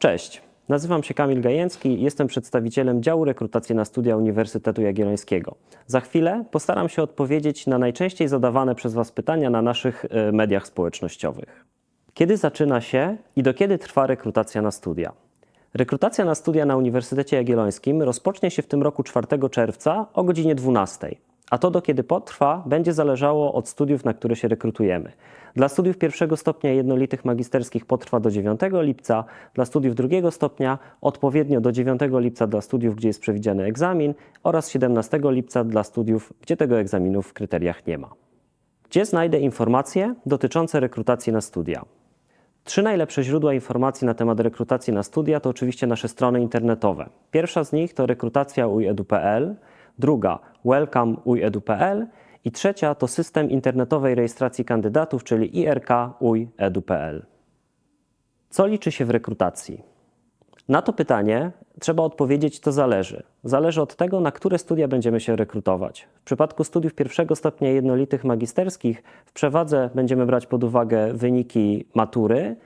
Cześć, nazywam się Kamil Gajęcki, jestem przedstawicielem działu rekrutacji na studia Uniwersytetu Jagiellońskiego. Za chwilę postaram się odpowiedzieć na najczęściej zadawane przez Was pytania na naszych e, mediach społecznościowych. Kiedy zaczyna się i do kiedy trwa rekrutacja na studia? Rekrutacja na studia na Uniwersytecie Jagiellońskim rozpocznie się w tym roku 4 czerwca o godzinie 12. A to, do kiedy potrwa, będzie zależało od studiów, na które się rekrutujemy. Dla studiów pierwszego stopnia jednolitych magisterskich potrwa do 9 lipca, dla studiów drugiego stopnia odpowiednio do 9 lipca dla studiów, gdzie jest przewidziany egzamin oraz 17 lipca dla studiów, gdzie tego egzaminu w kryteriach nie ma. Gdzie znajdę informacje dotyczące rekrutacji na studia? Trzy najlepsze źródła informacji na temat rekrutacji na studia to oczywiście nasze strony internetowe. Pierwsza z nich to rekrutacja druga welcome.ujedu.pl i trzecia to system internetowej rejestracji kandydatów, czyli irk.uj.edu.pl. Co liczy się w rekrutacji? Na to pytanie trzeba odpowiedzieć, to zależy. Zależy od tego, na które studia będziemy się rekrutować. W przypadku studiów pierwszego stopnia jednolitych magisterskich w przewadze będziemy brać pod uwagę wyniki matury.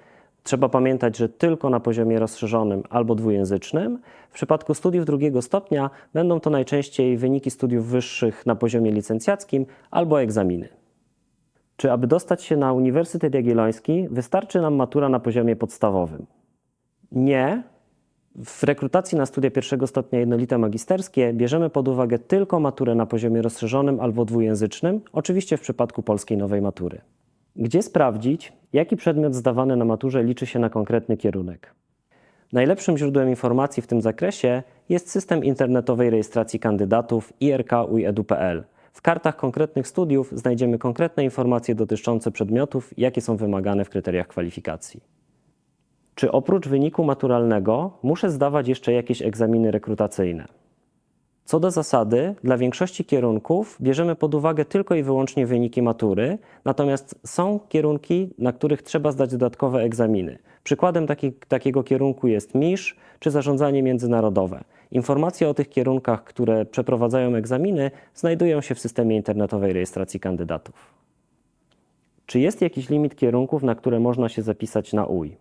Trzeba pamiętać, że tylko na poziomie rozszerzonym albo dwujęzycznym. W przypadku studiów drugiego stopnia będą to najczęściej wyniki studiów wyższych na poziomie licencjackim albo egzaminy. Czy aby dostać się na Uniwersytet Jagielloński, wystarczy nam matura na poziomie podstawowym? Nie, w rekrutacji na studia pierwszego stopnia jednolite magisterskie bierzemy pod uwagę tylko maturę na poziomie rozszerzonym albo dwujęzycznym, oczywiście w przypadku polskiej nowej matury. Gdzie sprawdzić, jaki przedmiot zdawany na maturze liczy się na konkretny kierunek? Najlepszym źródłem informacji w tym zakresie jest system internetowej rejestracji kandydatów irk.uj.edu.pl. W kartach konkretnych studiów znajdziemy konkretne informacje dotyczące przedmiotów, jakie są wymagane w kryteriach kwalifikacji. Czy oprócz wyniku maturalnego muszę zdawać jeszcze jakieś egzaminy rekrutacyjne? Co do zasady, dla większości kierunków bierzemy pod uwagę tylko i wyłącznie wyniki matury, natomiast są kierunki, na których trzeba zdać dodatkowe egzaminy. Przykładem taki, takiego kierunku jest MISZ czy zarządzanie międzynarodowe. Informacje o tych kierunkach, które przeprowadzają egzaminy, znajdują się w systemie internetowej rejestracji kandydatów. Czy jest jakiś limit kierunków, na które można się zapisać na UI?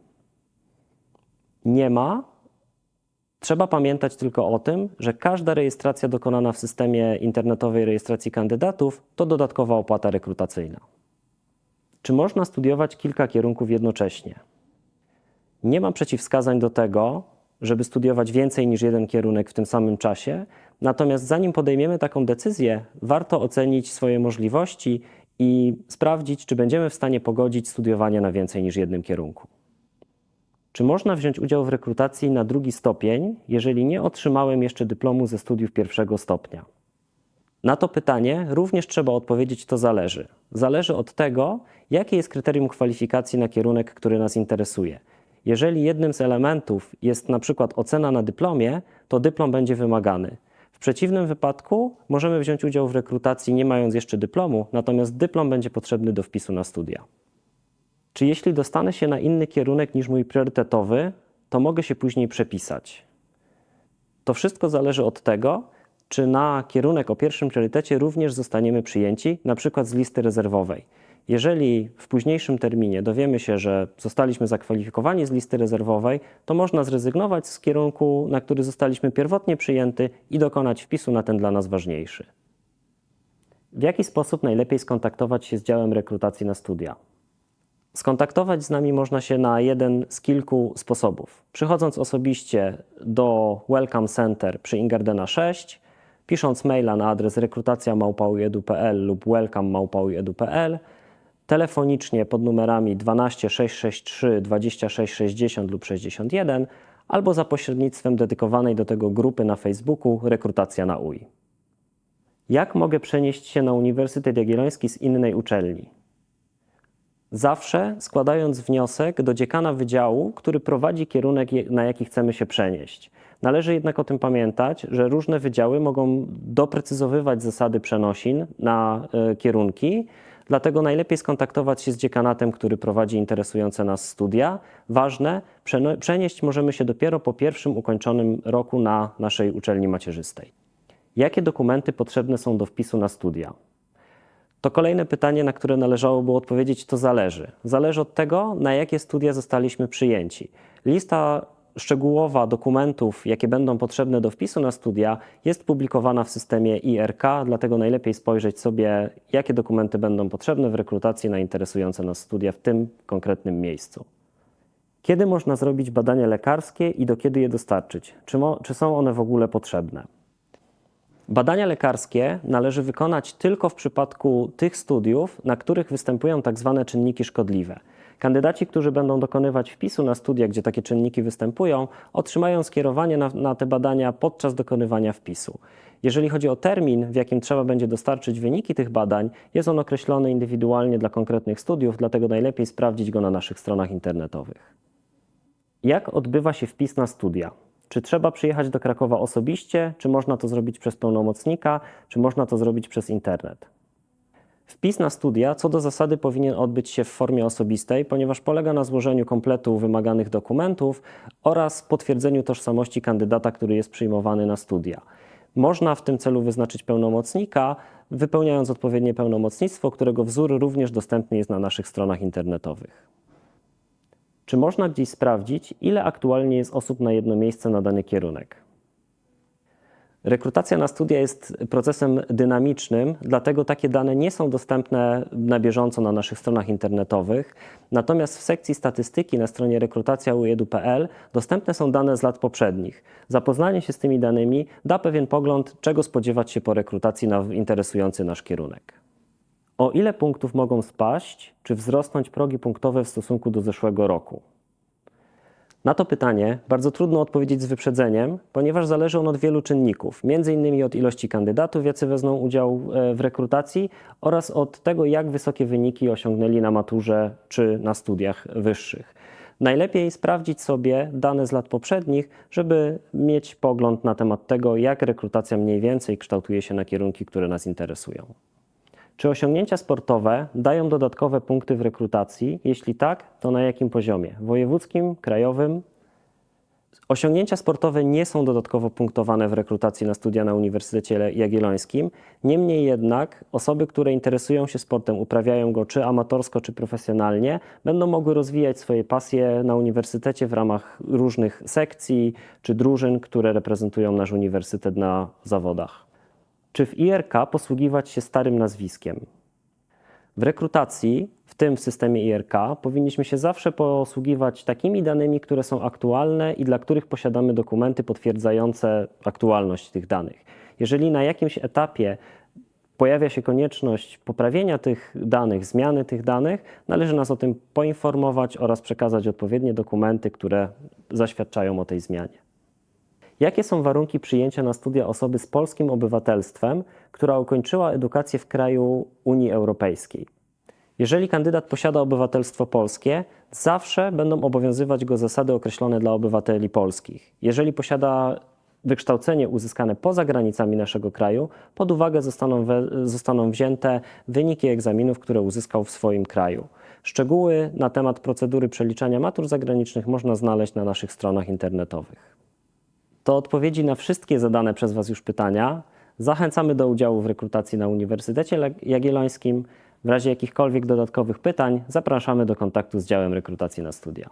nie ma. Trzeba pamiętać tylko o tym, że każda rejestracja dokonana w systemie internetowej rejestracji kandydatów to dodatkowa opłata rekrutacyjna. Czy można studiować kilka kierunków jednocześnie? Nie ma przeciwwskazań do tego, żeby studiować więcej niż jeden kierunek w tym samym czasie, natomiast zanim podejmiemy taką decyzję, warto ocenić swoje możliwości i sprawdzić, czy będziemy w stanie pogodzić studiowanie na więcej niż jednym kierunku. Czy można wziąć udział w rekrutacji na drugi stopień, jeżeli nie otrzymałem jeszcze dyplomu ze studiów pierwszego stopnia? Na to pytanie również trzeba odpowiedzieć, to zależy. Zależy od tego, jakie jest kryterium kwalifikacji na kierunek, który nas interesuje. Jeżeli jednym z elementów jest na przykład ocena na dyplomie, to dyplom będzie wymagany. W przeciwnym wypadku możemy wziąć udział w rekrutacji nie mając jeszcze dyplomu, natomiast dyplom będzie potrzebny do wpisu na studia. Czy jeśli dostanę się na inny kierunek niż mój priorytetowy, to mogę się później przepisać? To wszystko zależy od tego, czy na kierunek o pierwszym priorytecie również zostaniemy przyjęci, na przykład z listy rezerwowej. Jeżeli w późniejszym terminie dowiemy się, że zostaliśmy zakwalifikowani z listy rezerwowej, to można zrezygnować z kierunku, na który zostaliśmy pierwotnie przyjęty i dokonać wpisu na ten dla nas ważniejszy. W jaki sposób najlepiej skontaktować się z działem rekrutacji na studia? Skontaktować z nami można się na jeden z kilku sposobów. Przychodząc osobiście do Welcome Center przy Ingardena 6, pisząc maila na adres rekrutacja.małpaujedu.pl lub welcome.małpaujedu.pl, telefonicznie pod numerami 12 663 26 60 lub 61 albo za pośrednictwem dedykowanej do tego grupy na Facebooku Rekrutacja na UI. Jak mogę przenieść się na Uniwersytet Jagielloński z innej uczelni? Zawsze składając wniosek do dziekana wydziału, który prowadzi kierunek, na jaki chcemy się przenieść. Należy jednak o tym pamiętać, że różne wydziały mogą doprecyzowywać zasady przenosin na y, kierunki, dlatego najlepiej skontaktować się z dziekanatem, który prowadzi interesujące nas studia. Ważne, przenieść możemy się dopiero po pierwszym ukończonym roku na naszej uczelni macierzystej. Jakie dokumenty potrzebne są do wpisu na studia? To kolejne pytanie, na które należało odpowiedzieć, to zależy. Zależy od tego, na jakie studia zostaliśmy przyjęci. Lista szczegółowa dokumentów, jakie będą potrzebne do wpisu na studia, jest publikowana w systemie IRK, dlatego najlepiej spojrzeć sobie, jakie dokumenty będą potrzebne w rekrutacji na interesujące nas studia w tym konkretnym miejscu. Kiedy można zrobić badania lekarskie i do kiedy je dostarczyć? Czy, czy są one w ogóle potrzebne? Badania lekarskie należy wykonać tylko w przypadku tych studiów, na których występują tak zwane czynniki szkodliwe. Kandydaci, którzy będą dokonywać wpisu na studia, gdzie takie czynniki występują, otrzymają skierowanie na, na te badania podczas dokonywania wpisu. Jeżeli chodzi o termin, w jakim trzeba będzie dostarczyć wyniki tych badań, jest on określony indywidualnie dla konkretnych studiów, dlatego najlepiej sprawdzić go na naszych stronach internetowych. Jak odbywa się wpis na studia? Czy trzeba przyjechać do Krakowa osobiście, czy można to zrobić przez pełnomocnika, czy można to zrobić przez internet? Wpis na studia co do zasady powinien odbyć się w formie osobistej, ponieważ polega na złożeniu kompletu wymaganych dokumentów oraz potwierdzeniu tożsamości kandydata, który jest przyjmowany na studia. Można w tym celu wyznaczyć pełnomocnika, wypełniając odpowiednie pełnomocnictwo, którego wzór również dostępny jest na naszych stronach internetowych. Czy można gdzieś sprawdzić, ile aktualnie jest osób na jedno miejsce na dany kierunek? Rekrutacja na studia jest procesem dynamicznym, dlatego takie dane nie są dostępne na bieżąco na naszych stronach internetowych. Natomiast w sekcji statystyki na stronie rekrutacja.uedu.pl dostępne są dane z lat poprzednich. Zapoznanie się z tymi danymi da pewien pogląd, czego spodziewać się po rekrutacji na interesujący nasz kierunek. O ile punktów mogą spaść, czy wzrosnąć progi punktowe w stosunku do zeszłego roku? Na to pytanie bardzo trudno odpowiedzieć z wyprzedzeniem, ponieważ zależy on od wielu czynników, innymi od ilości kandydatów, jacy wezmą udział e, w rekrutacji oraz od tego, jak wysokie wyniki osiągnęli na maturze czy na studiach wyższych. Najlepiej sprawdzić sobie dane z lat poprzednich, żeby mieć pogląd na temat tego, jak rekrutacja mniej więcej kształtuje się na kierunki, które nas interesują. Czy osiągnięcia sportowe dają dodatkowe punkty w rekrutacji? Jeśli tak, to na jakim poziomie? Wojewódzkim, krajowym? Osiągnięcia sportowe nie są dodatkowo punktowane w rekrutacji na studia na Uniwersytecie Jagiellońskim. Niemniej jednak osoby, które interesują się sportem, uprawiają go czy amatorsko, czy profesjonalnie, będą mogły rozwijać swoje pasje na uniwersytecie w ramach różnych sekcji czy drużyn, które reprezentują nasz uniwersytet na zawodach. Czy w IRK posługiwać się starym nazwiskiem? W rekrutacji, w tym w systemie IRK, powinniśmy się zawsze posługiwać takimi danymi, które są aktualne i dla których posiadamy dokumenty potwierdzające aktualność tych danych. Jeżeli na jakimś etapie pojawia się konieczność poprawienia tych danych, zmiany tych danych, należy nas o tym poinformować oraz przekazać odpowiednie dokumenty, które zaświadczają o tej zmianie. Jakie są warunki przyjęcia na studia osoby z polskim obywatelstwem, która ukończyła edukację w kraju Unii Europejskiej? Jeżeli kandydat posiada obywatelstwo polskie, zawsze będą obowiązywać go zasady określone dla obywateli polskich. Jeżeli posiada wykształcenie uzyskane poza granicami naszego kraju, pod uwagę zostaną, we, zostaną wzięte wyniki egzaminów, które uzyskał w swoim kraju. Szczegóły na temat procedury przeliczania matur zagranicznych można znaleźć na naszych stronach internetowych. To odpowiedzi na wszystkie zadane przez Was już pytania. Zachęcamy do udziału w rekrutacji na Uniwersytecie Jagiellońskim. W razie jakichkolwiek dodatkowych pytań zapraszamy do kontaktu z działem rekrutacji na studia.